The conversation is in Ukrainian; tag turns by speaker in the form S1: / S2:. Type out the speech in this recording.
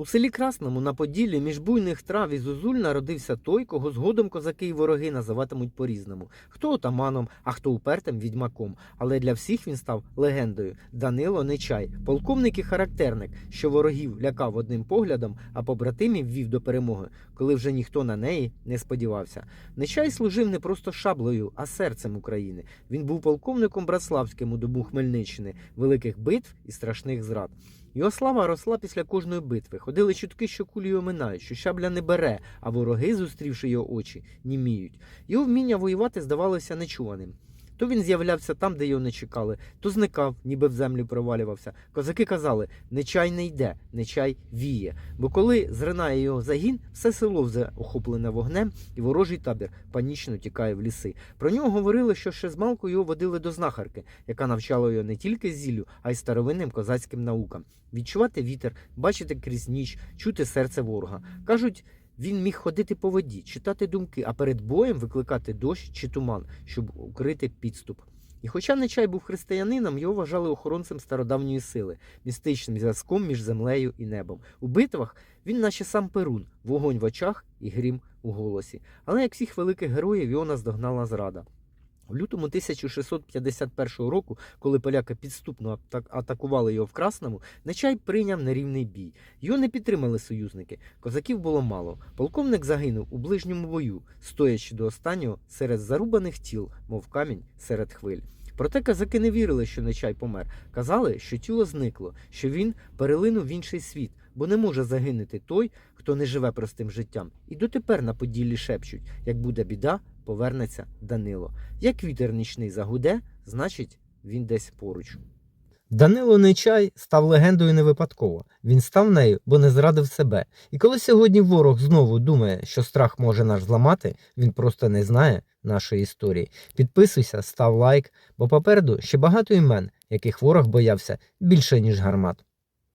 S1: У селі Красному на Поділлі між буйних трав і зозуль народився той, кого згодом козаки й вороги називатимуть по-різному. Хто отаманом, а хто упертим відьмаком. Але для всіх він став легендою. Данило Нечай, полковник і характерник, що ворогів лякав одним поглядом, а побратимів вів до перемоги, коли вже ніхто на неї не сподівався. Нечай служив не просто шаблею, а серцем України. Він був полковником Братславським у добу Хмельниччини, великих битв і страшних зрад. Його слава росла після кожної битви. Ходили чутки, що кулі оминають, що шабля не бере, а вороги, зустрівши його очі, німіють. Його вміння воювати здавалося нечуваним. То він з'являвся там, де його не чекали, то зникав, ніби в землю провалювався. Козаки казали: нечай не йде, нечай віє. Бо коли зринає його загін, все село вже охоплене вогнем, і ворожий табір панічно тікає в ліси. Про нього говорили, що ще змалку його водили до знахарки, яка навчала його не тільки зіллю, а й старовинним козацьким наукам. Відчувати вітер, бачити крізь ніч, чути серце ворога. Кажуть, він міг ходити по воді, читати думки, а перед боєм викликати дощ чи туман, щоб укрити підступ. І хоча Нечай був християнином, його вважали охоронцем стародавньої сили, містичним зв'язком між землею і небом. У битвах він, наче сам Перун, вогонь в очах і грім у голосі. Але як всіх великих героїв, його наздогнала зрада. В лютому 1651 року, коли поляки підступно атак- атакували його в Красному, Нечай прийняв нерівний бій. Його не підтримали союзники. Козаків було мало. Полковник загинув у ближньому бою, стоячи до останнього серед зарубаних тіл, мов камінь серед хвиль. Проте козаки не вірили, що Нечай помер. Казали, що тіло зникло, що він перелинув в інший світ, бо не може загинути той, хто не живе простим життям. І дотепер на Поділлі шепчуть: як буде біда, повернеться Данило. Як вітер нічний загуде, значить він десь поруч. Данило Нечай став легендою не випадково. Він став нею, бо не зрадив себе. І коли сьогодні ворог знову думає, що страх може нас зламати, він просто не знає нашої історії. Підписуйся, став лайк, бо попереду ще багато імен, яких ворог боявся більше, ніж гармат.